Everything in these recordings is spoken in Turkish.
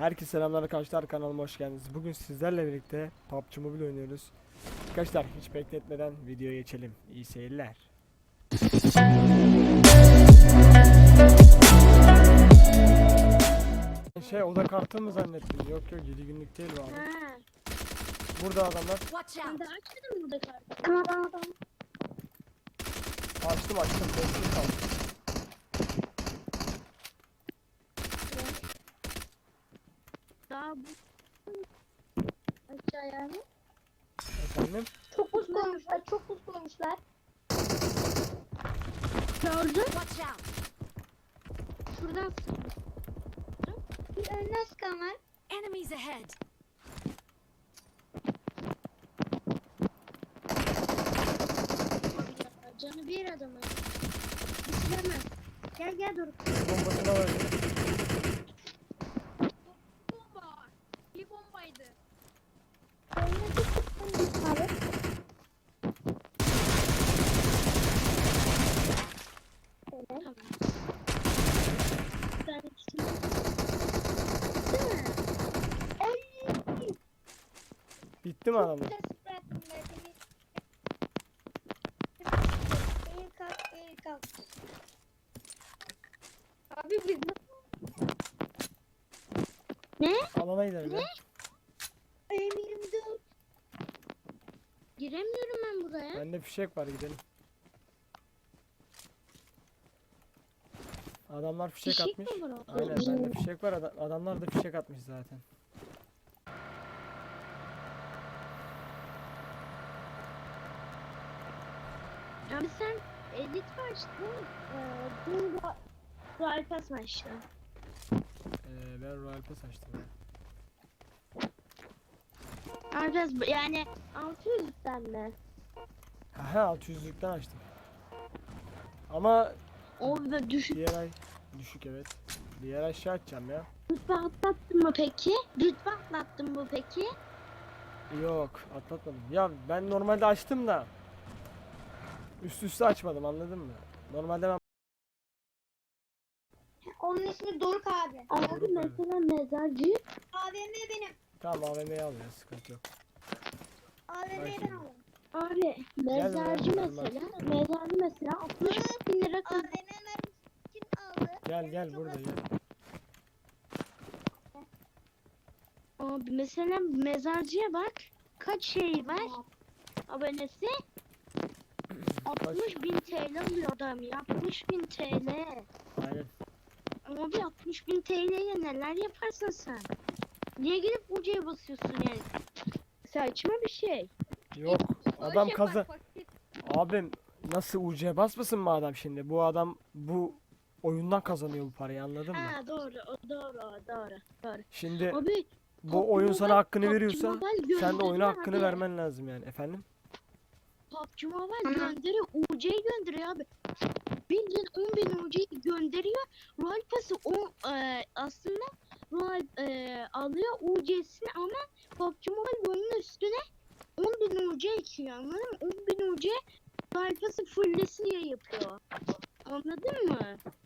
Herkese selamlar arkadaşlar kanalıma hoş geldiniz. Bugün sizlerle birlikte PUBG Mobile oynuyoruz. Arkadaşlar hiç bekletmeden videoya geçelim. İyi seyirler. Şey oda kartı mı zannettim? Yok yok 7 günlük değil bu abi. Burada adamlar. Ben de açmadım burada kartı. Tamam tamam tamam. Açtım açtım. Bekleyin kaldım. Daha bu aşağıya mı? Efendim? Çok buz koymuşlar, çok buz koymuşlar. Gördün. Watch out! Şuradan sık. Bir önden sıkan var. Enemies ahead! Canı bir adamı. Bitiremez. Gel gel dur. Bombasına var. Bomba. Bir bombaydı. Önüne çok buz koymuşlar abi. Şöyle. Tamam. Bir tane ikisini. Değil mi? Ay! Bitti mi adamlar? Biraz sprey ben. Eğil kalk, eğil kalk. Abi biz nasıl? Ne? Alana gidelim ya. Giremiyorum ben buraya. Bende fişek var gidelim. Adamlar fişek, Fişek atmış. mi var? Aynen bende fişek var. ada- adamlar da fişek atmış zaten. Abi sen edit mi açtın? Ee, da Royal Pass mı açtın? Ee, ben Royal Pass açtım. ya. Bu- yani 600'den mi? Aha 600'lükten açtım. Ama O da düşük. diğer ay düşük evet. Diğer ay şey açacağım ya. Rütbe atlattın mı peki? Rütbe atlattın mı peki? Yok atlatmadım. Ya ben normalde açtım da üst üste açmadım anladın mı? Normalde ben Onun ismi Doruk abi. Abi mesela mezarcı AVM benim. tamam AVM'yi al ya sıkıntı yok. AVM'yi ben aldım. abi mezarcı mesela mezarcı mesela 60 bin lira AVM mermisi kim aldı? Gel gel burada gel. Abi mesela mezarcıya bak kaç şey var abonesi 60 bin TL alıyor adam ya 60 bin TL Aynen. Ama bir 60 bin TL'ye neler yaparsın sen? Niye gidip ucuya basıyorsun yani? Saçma bir şey. Yok adam Boş kazı. yapar. Abim nasıl UC basmasın mı adam şimdi? Bu adam bu oyundan kazanıyor bu parayı anladın mı? Ha doğru, o doğru, o doğru, doğru. Şimdi Abi bu oyun sana hakkını veriyorsa sen de oyuna hakkını abi. vermen lazım yani efendim. PUBG Mobile gönderiyor, UC'yi gönderiyor abi. Bildiğin 10 bin UC'yi gönderiyor. Royal Pass'ı o e, aslında Royal e, alıyor UC'sini ama PUBG Mobile bunun üstüne 10 bin UC ekiyor anladın mı? 10 bin UC Royal Pass'ı fulllesin diye yapıyor. Anladın mı?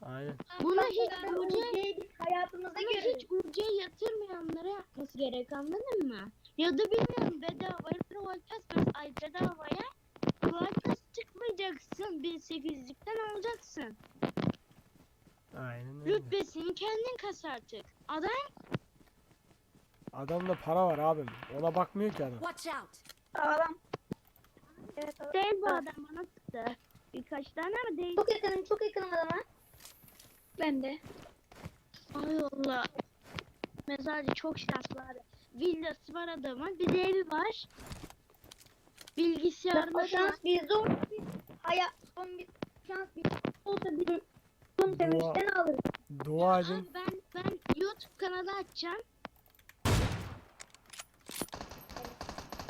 Aynen. Buna Bak, hiç UC hayatımızda hiç UC yatırmayanlara yapması gerek anladın mı? Ya da bilmiyorum bedavaya Pass ay bedavaya Pass çıkmayacaksın 1800'lükten alacaksın. Aynen öyle. Rütbesini kendin kas artık. Adam Adamda para var abim. Ona bakmıyor ki adam. Watch out! Adam. Evet, adam. değil bu adam bana sıktı. Birkaç tane ama değil. Çok yakınım, çok yakınım adama. Ben de. Ay Allah. Mezarcı çok şanslı abi. Villası var adamın. Bir de evi var. O Bilgisayarları var. şans olsa biz hayat son bir şans bizde olsa biz son sevinçten alırız. Dua edin. Abi ben ben YouTube kanalı açacağım.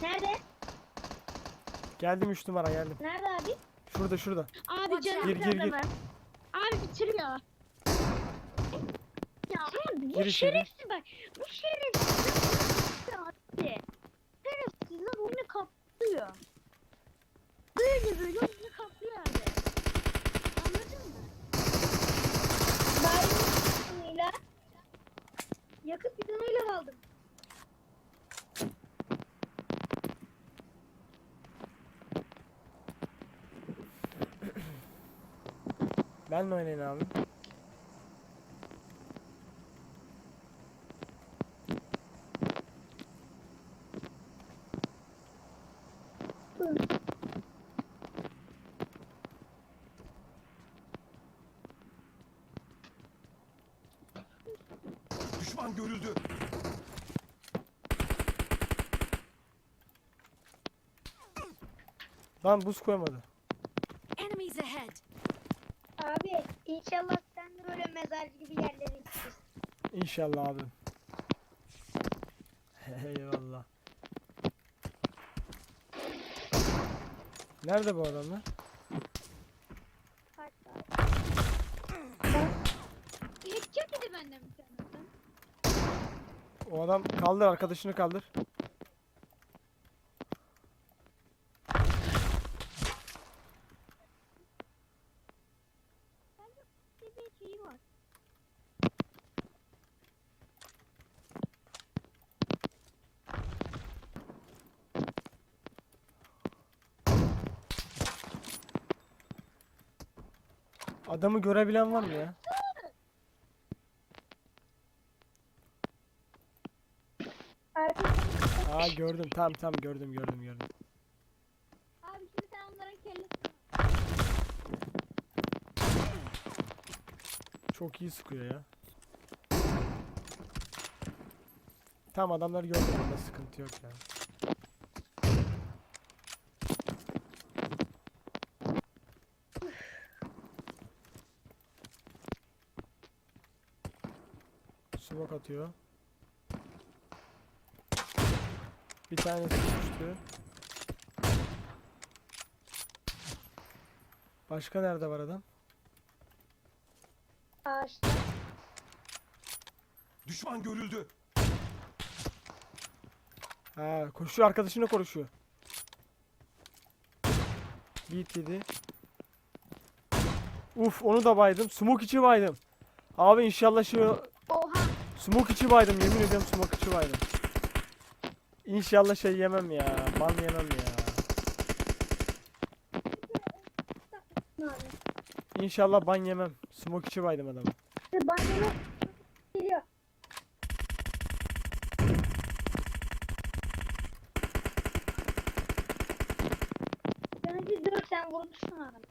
Nerede? Geldim 3 numara geldim. Nerede abi? Şurada şurada. Abi canım. Gir, gir, gir. adamı. Abi bitiriyor. Ya abi bu Gir içeri. şerefsiz bak. Bu şerefsiz. Ya Abi. Şerefsizler oyunu kaplıyor. Böyle böyle oyunu kaplıyor abi. Anladın mı? Bayram yakıt bidonuyla kaldım. Benle oynayın abi. Düşman görüldü. Lan buz koymadı. Enemies ahead. Abi inşallah sen de böyle mezarcı gibi yerlere gitsin. İnşallah abi. Eyvallah. Nerede bu adamlar? Hatta. Geçecek dedi benden bir tane. O adam kaldır arkadaşını kaldır. Bir şeyi var. Adamı görebilen var mı ya? Aa gördüm. Tamam tamam gördüm gördüm gördüm. abi şimdi sen onların kellesini Çok iyi sıkıyor ya. Tamam adamları gördüm. Bunda sıkıntı yok yani. Smoke atıyor. Bir tanesi düştü. Başka nerede var adam? ağaçta. Düşman görüldü. Ha, koşuyor arkadaşına konuşuyor. Beat yedi. Uf onu da baydım. Smoke içi baydım. Abi inşallah şu Oha. Smoke içi baydım. Yemin ediyorum smoke içi baydım. İnşallah şey yemem ya. Ban yemem ya. İnşallah ban yemem. Smoke içi baydım adamı. Bana geliyor. Bence dur sen vurmuşsun abi.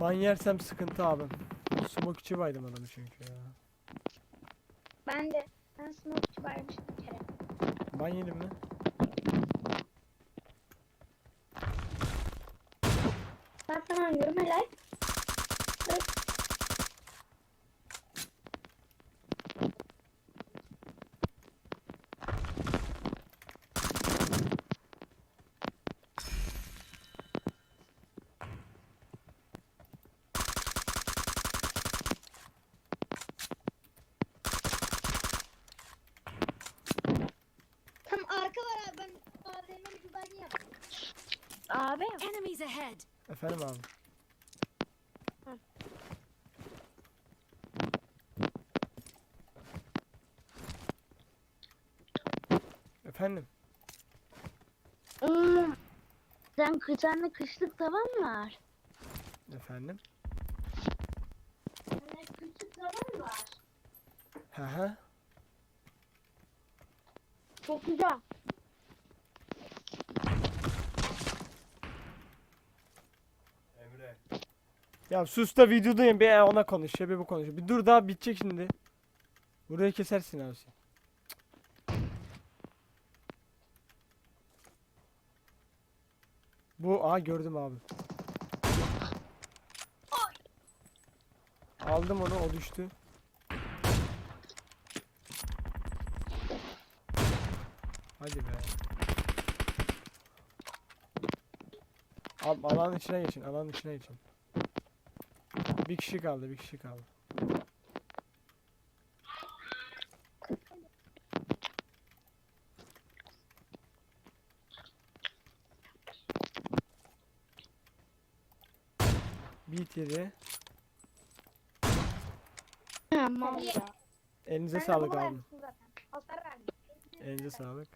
Ban yersem sıkıntı abim. Smoke içi baydım adamı çünkü ya. Ben de. Ben smokeçi varmıştım bir kere. Ban yedim mi? Ben sana oynuyorum helal. Tam arka var abi ben AVM'li bir bagi yaptım. Abi Enemies ahead. Efendim abi. Efendim. hmm, sen kı- sende kışlık tavan mı var? Efendim. Küçük zaman var. Hı hı. Çok güzel. Ya sus da videodayım bir ona konuş ya bir bu konuş. Bir dur daha bitecek şimdi. Burayı kesersin abi sen. Bu aa gördüm abi. Aldım onu o düştü. Hadi be. Al, alanın içine geçin alanın içine geçin. Bir kişi kaldı, bir kişi kaldı. Beat yedi. Tamam. Elinize sağlık abi. Elinize sağlık.